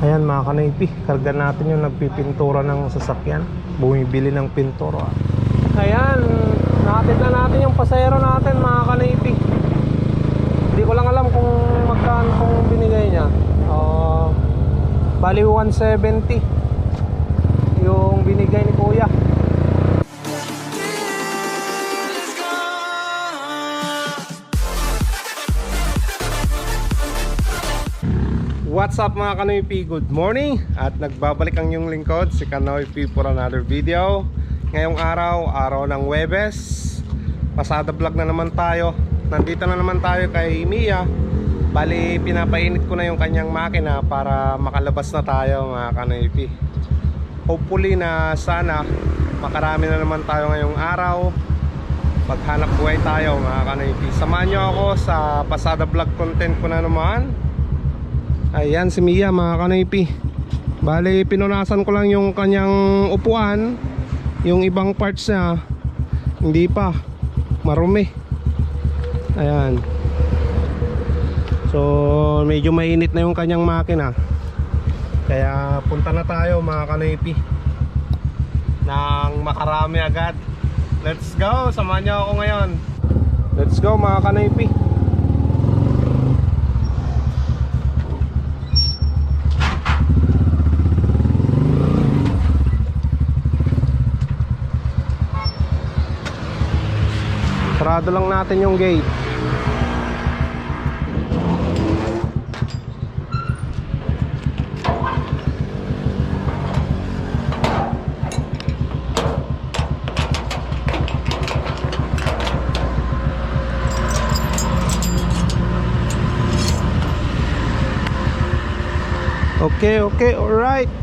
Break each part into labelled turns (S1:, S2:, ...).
S1: Ayan mga kanaypi, karga natin yung nagpipintura ng sasakyan. Bumibili ng pintura. Ayan, nakatid na natin yung pasero natin mga kanaypi. Hindi ko lang alam kung magkano kung binigay niya. Ah, bali 170 yung binigay ni kuya. What's up mga Kanoy P? Good morning. At nagbabalik ang yung lingkod Si Kanoy P for another video. Ngayong araw, araw ng Webes. Pasada vlog na naman tayo. Nandito na naman tayo kay Mia. Bali, pinapainit ko na yung kanyang makina Para makalabas na tayo mga Kanoy P. Hopefully na sana Makarami na naman tayo ngayong araw. Paghanap buhay tayo mga Kanoy P. Samahan nyo ako sa pasada vlog content ko na naman Ayan si Mia mga kanoypi Bali pinunasan ko lang yung kanyang upuan. Yung ibang parts niya Hindi pa. Marumi. Ayan. So medyo mainit na yung kanyang makina. Kaya punta na tayo mga kanoypi Nang makarami agad. Let's go! Samahan niyo ako ngayon. Let's go mga kanoypi Sarado lang natin yung gate. Okay, okay, alright.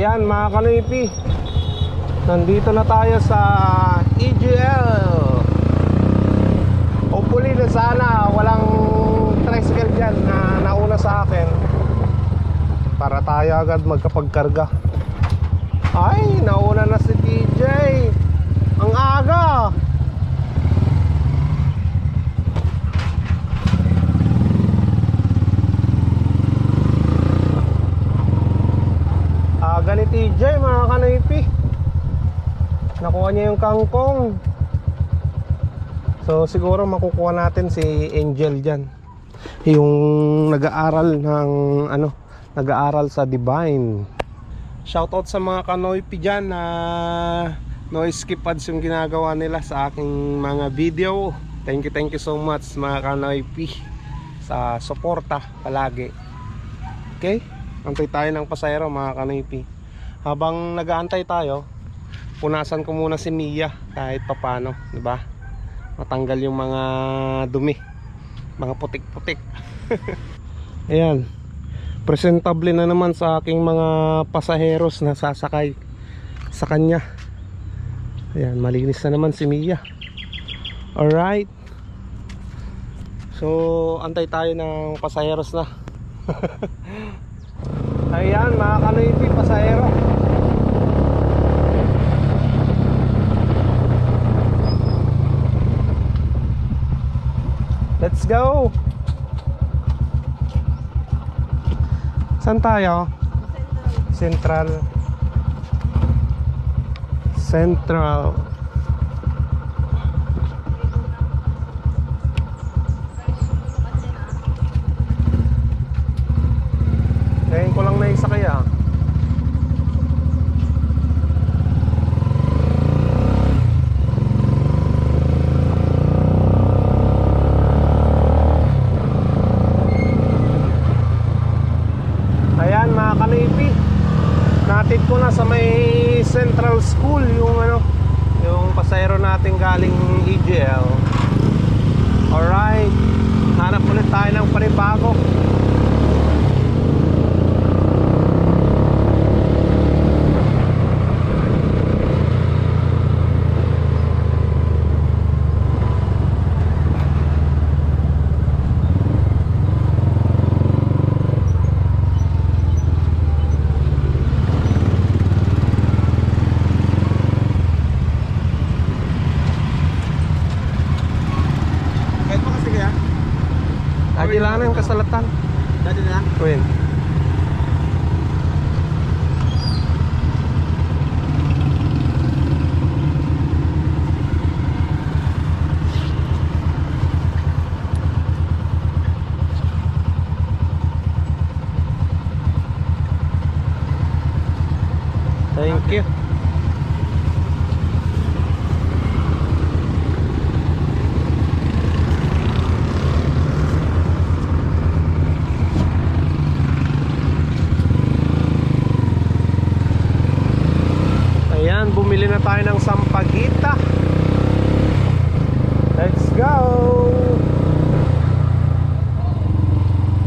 S1: Ayan mga kanipi Nandito na tayo sa EGL Hopefully na sana walang tricycle dyan na nauna sa akin. Para tayo agad magkapagkarga. Ay, nauna na si DJ Ang Aga ni TJ mga kanaypi Nakuha niya yung kangkong. So siguro makukuha natin si Angel dyan. Yung nag-aaral ng ano Nag-aaral sa Divine. Shoutout sa mga kanoypi dyan na Noise skip ads yung ginagawa nila sa aking mga video. Thank you, thank you so much mga kanoypi Sa suporta palagi. Okay? Antay tayo ng pasayro mga kanipi Habang nag-aantay tayo Punasan ko muna si Mia Kahit papano, di ba? Matanggal yung mga dumi Mga putik-putik. Ayan. Presentable na naman sa aking mga pasaheros na sasakay sa kanya. Ayan, malinis na naman si Mia. Alright. So, antay tayo ng pasaheros na. Ayan mga kanoypi, pasahero go. Saan tayo? Central. Central Ngayon ko lang naisakay ah Ayan mga kanipi Natid ko na sa may Central School yung ano yung pasayro natin galing EGL Alright Hanap ulit tayo ng panibago Kailangan ng kasalatan.
S2: Dati na.
S1: Win. Thank you. Ayan, bumili na tayo ng sampagita. Let's go!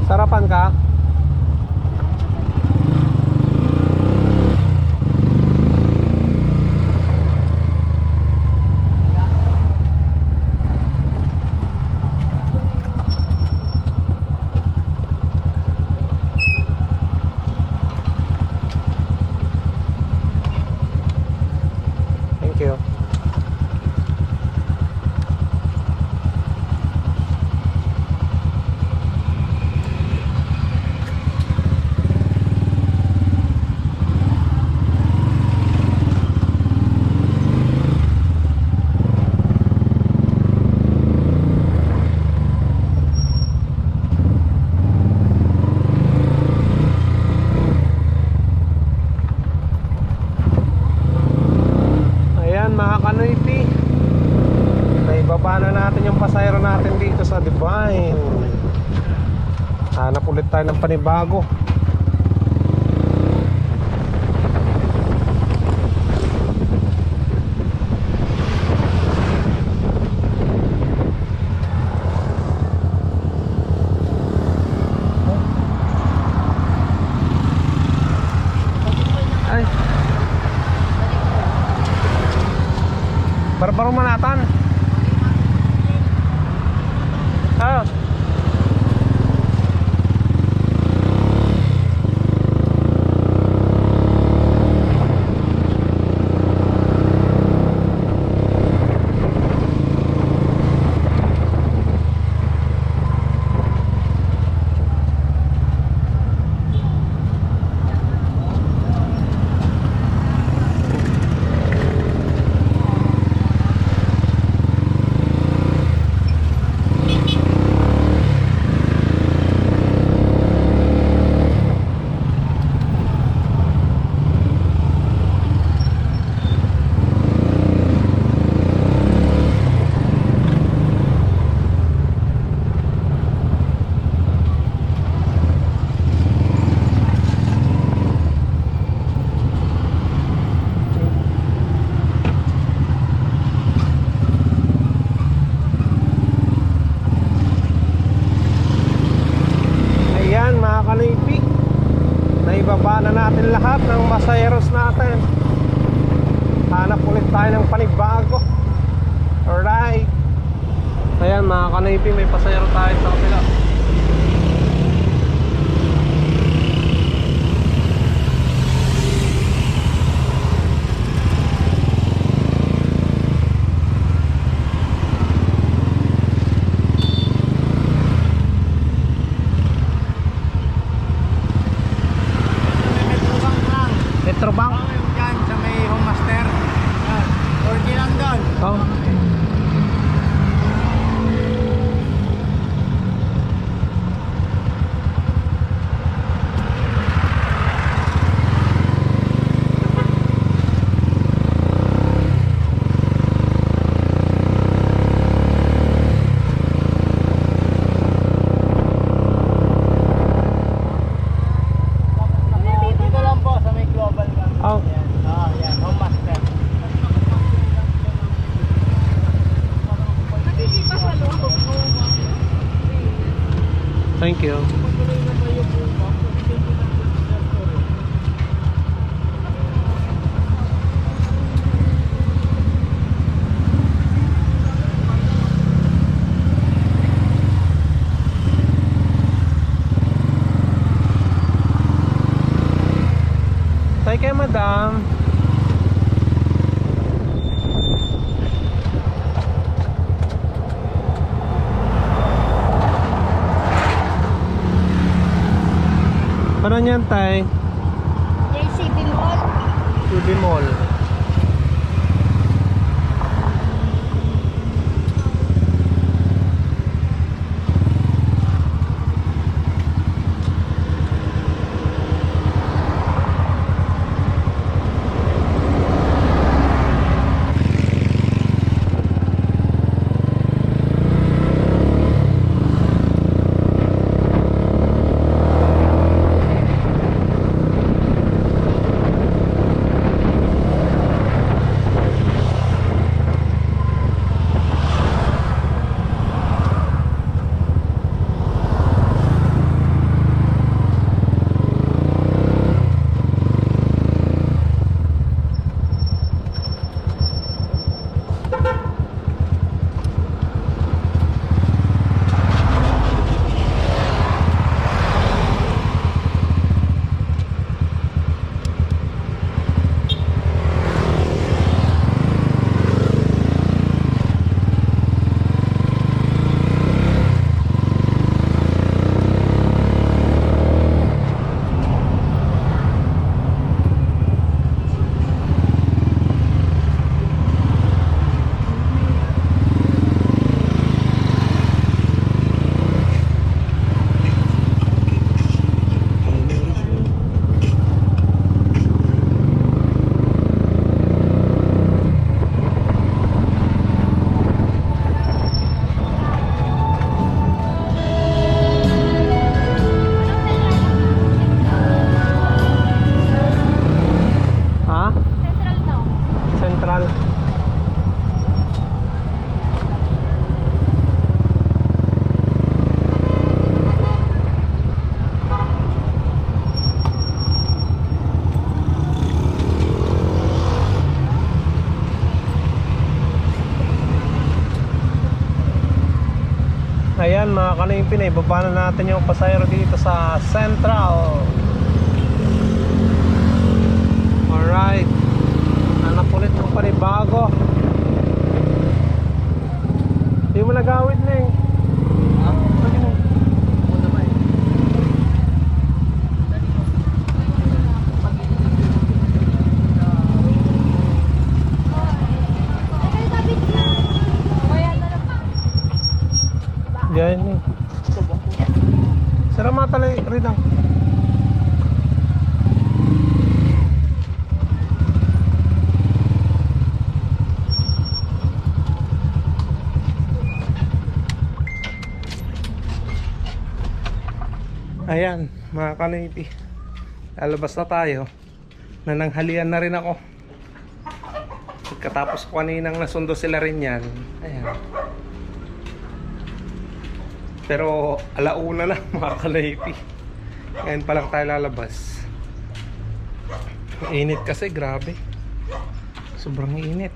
S1: Sarapan ka? Thank you. Ayan mga kanoypi Naibaba na natin yung pasayro natin dito sa Divine Hanap ulit tayo ng panibago Ay Barbaro Manatan. Ano niyan, tay?
S3: JCB Mall.
S1: CB Mall. Ayan mga kanimpin, ibaba na natin yung pasayro dito sa Central. Alright. Anak ulit ng panibago. Hindi mo nagawid na eh.
S3: Ay, sabi niya. Kaya na lang.
S1: Yan eh. Sara matalay rin ang. Ayan, mga kanipi. Lalabas na tayo. Nananghalian na rin ako. Pagkatapos ko kaninang nasundo sila rin yan. Ayan. Pero alauna na mga kalaypi. Ngayon pa lang tayo lalabas. Init kasi, grabe. Sobrang init.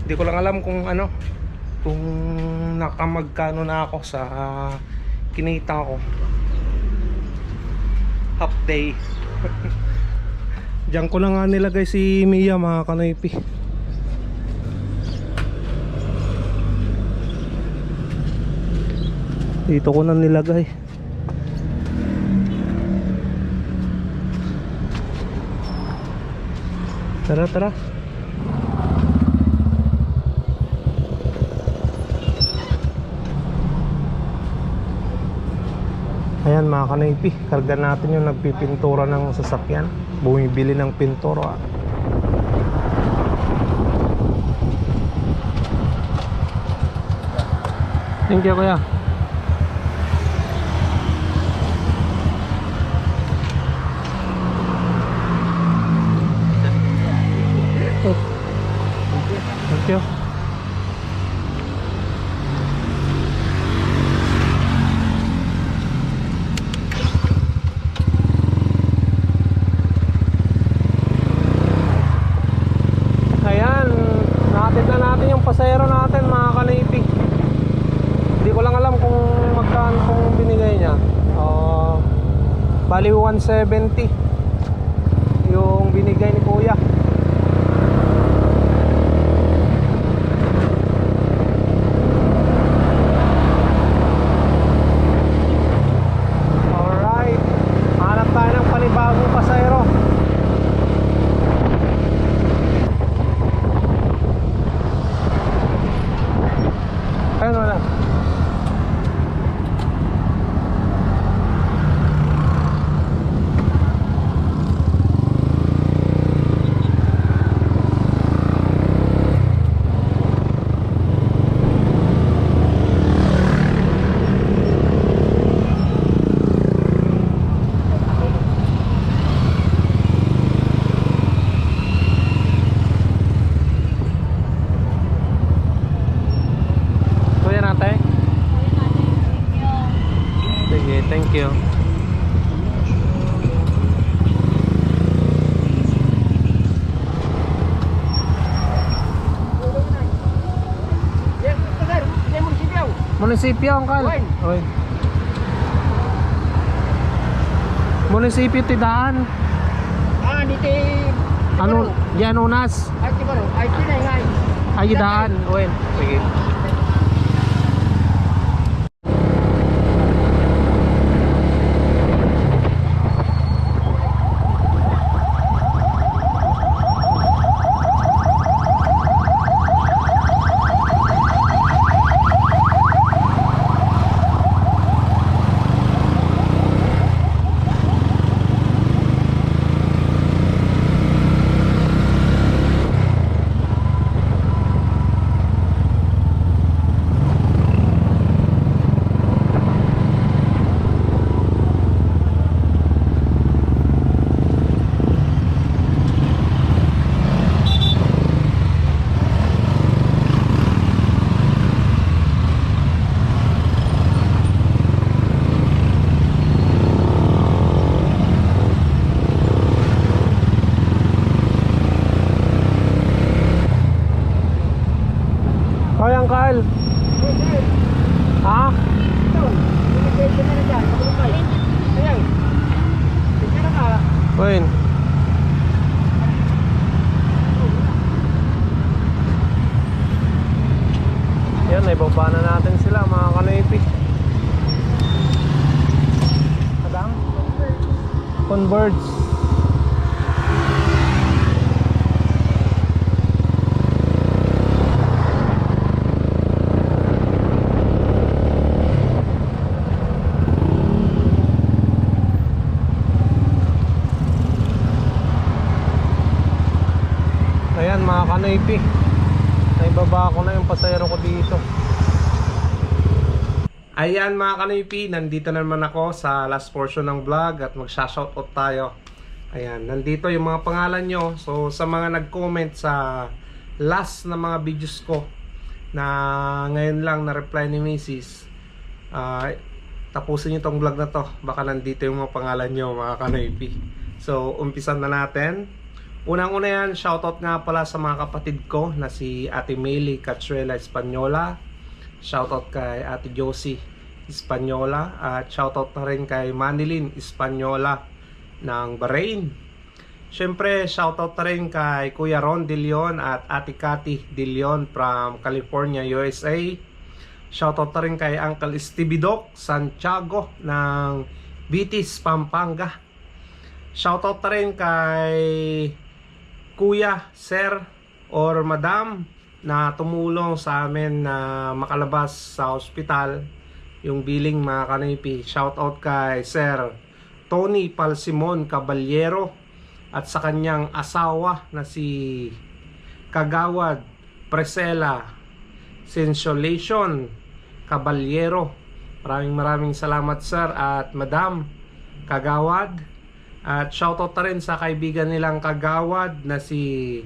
S1: Hindi ko lang alam kung ano, kung nakamagkano na ako sa kinita ko. Half day. Diyan ko na nga nilagay si Mia mga kanaypi. Dito ko na nilagay. Tara, tara. Ayan mga kanaypi, karga natin yung nagpipintura ng sasakyan. Bumibili ng pintura. Thank you kuya. Thank you. 7.20 Munisipyo, Uncle.
S2: Oy.
S1: Oy. Munisipyo Tidaan.
S2: Ah, dito
S1: Ano, yan unas.
S2: Ay, di ba no? Ay, di na ngay.
S1: Ay, daan. Oy. Sige. Hoy, Uncle. Ha? Oy. Yan, naibaba na natin sila mga kanipi. Kadang? Converge. Mga kanaypi Naibaba ko na yung pasayro ko dito. Ayan mga kanaypi Nandito na naman ako sa last portion ng vlog At magsha-shoutout tayo. Ayan, nandito yung mga pangalan nyo. So sa mga nag-comment sa last na mga videos ko Na ngayon lang na-reply ni Mrs. ah, Tapusin nyo tong vlog na to. Baka nandito yung mga pangalan nyo mga kanaypi So umpisan na natin Unang-una yan, shoutout nga pala sa mga kapatid ko na si Ate Meli Catruela Espanyola. Shoutout kay Ate Josie Espanyola. At shoutout na rin kay Manilin Espanyola ng Bahrain. Siyempre, shoutout na rin kay Kuya Ron De Leon at Ate Cathy De Leon from California, USA. Shoutout na rin kay Uncle Stevie Doc Santiago ng Bitis, Pampanga. Shoutout na rin kay kuya, sir, or madam na tumulong sa amin na makalabas sa ospital yung billing mga kanipi. Shoutout kay Sir Tony Palsimon Caballero at sa kanyang asawa na si Kagawad Presela Sensolation Caballero. Maraming maraming salamat sir at madam Kagawad. At shoutout na rin sa kaibigan nilang kagawad na si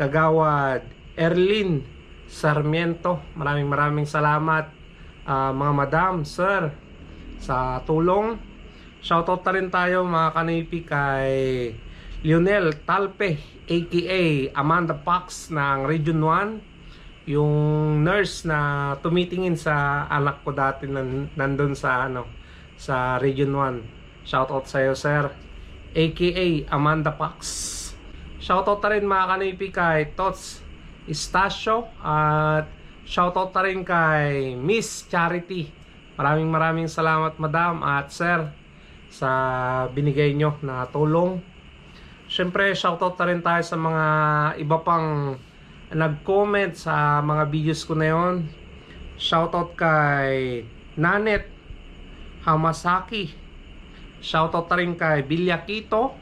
S1: Kagawad Erlin Sarmiento. Maraming maraming salamat ah, mga madam, sir, sa tulong. Shoutout na rin tayo mga kanipi kay Lionel Talpe aka Amanda Pax ng Region 1 yung nurse na tumitingin sa anak ko dati nan, nandun sa ano sa Region 1 shoutout sa iyo sir aka Amanda Pax. Shoutout na rin mga kanipi kay Tots Istasio at shoutout na rin kay Miss Charity. Maraming maraming salamat madam at sir sa binigay nyo na tulong. Siyempre shoutout na rin tayo sa mga iba pang nag-comment sa mga videos ko na yon. Shoutout kay Nanet Hamasaki. Shoutout na rin kay Bilyakito.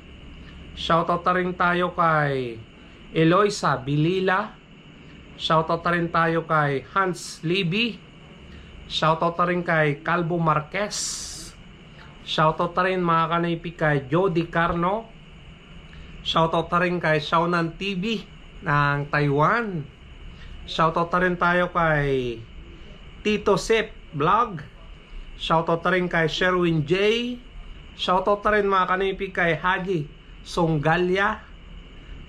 S1: Shoutout na rin tayo kay Eloisa Bilila. Shoutout na rin tayo kay Hans Libby. Shoutout na rin kay Calvo Marquez. Shoutout na rin mga kanaypi kay Jody Carno. Shoutout na rin kay Shaunan TV ng Taiwan. Shoutout na rin tayo kay Tito Sep Vlog. Shoutout na rin kay Sherwin J. Shoutout na rin mga kanipi kay Haji Songgalya.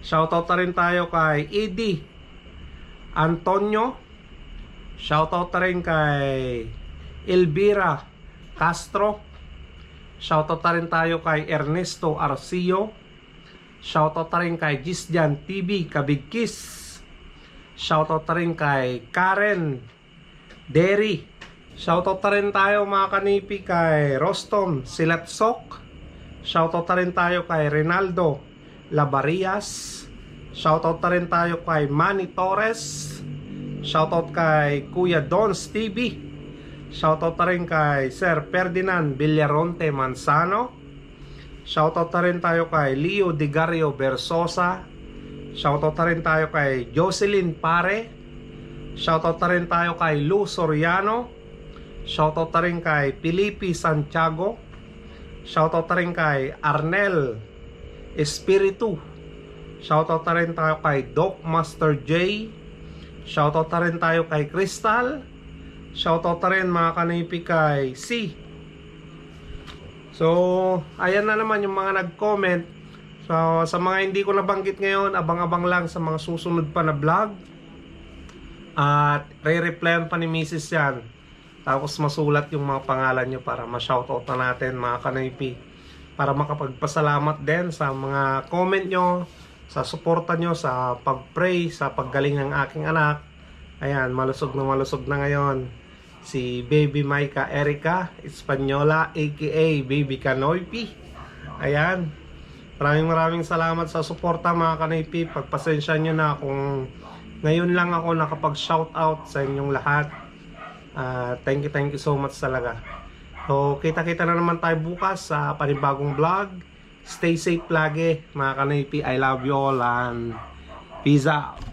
S1: Shoutout na rin tayo kay Eddie Antonio. Shoutout na rin kay Elvira Castro. Shoutout na rin tayo kay Ernesto Arcio. Shoutout na rin kay Gisjan TV Kabigkis. Shoutout na rin kay Karen Derry. Shoutout na rin tayo mga kanipi kay Rostom Silatsok. Shoutout na rin tayo kay Rinaldo Labarias. Shoutout na rin tayo kay Manny Torres. Shoutout kay Kuya Dons TV. Shoutout na rin kay Sir Ferdinand Villaronte Manzano. Shoutout na rin tayo kay Leo Digario Versosa. Shoutout na rin tayo kay Jocelyn Pare. Shoutout na rin tayo kay Lou Soriano. Shoutout na rin kay Felipe Santiago. Shoutout na rin kay Arnel Espiritu. Shoutout na rin tayo kay Doc Master J. Shoutout na rin tayo kay Crystal. Shoutout na rin mga kanipi kay C. So, ayan na naman yung mga nag-comment. So, sa mga hindi ko nabanggit ngayon, abang-abang lang sa mga susunod pa na vlog. At re-replyan pa ni Mrs. yan. Tapos masulat yung mga pangalan nyo para ma-shoutout na natin mga kanipi. Para makapagpasalamat din sa mga comment nyo, sa suporta nyo, sa pag-pray, sa paggaling ng aking anak. Ayan, malusog na malusog na ngayon. Si Baby Maika Erica Espanyola aka Baby Kanoypi. Ayan. Maraming maraming salamat sa suporta mga kanipi. Pagpasensya nyo na kung ngayon lang ako nakapag-shoutout sa inyong lahat. Ah, thank you, thank you so much talaga. So, kita-kita na naman tayo bukas sa panibagong vlog. Stay safe lagi, mga kanipi. I love you all and peace out.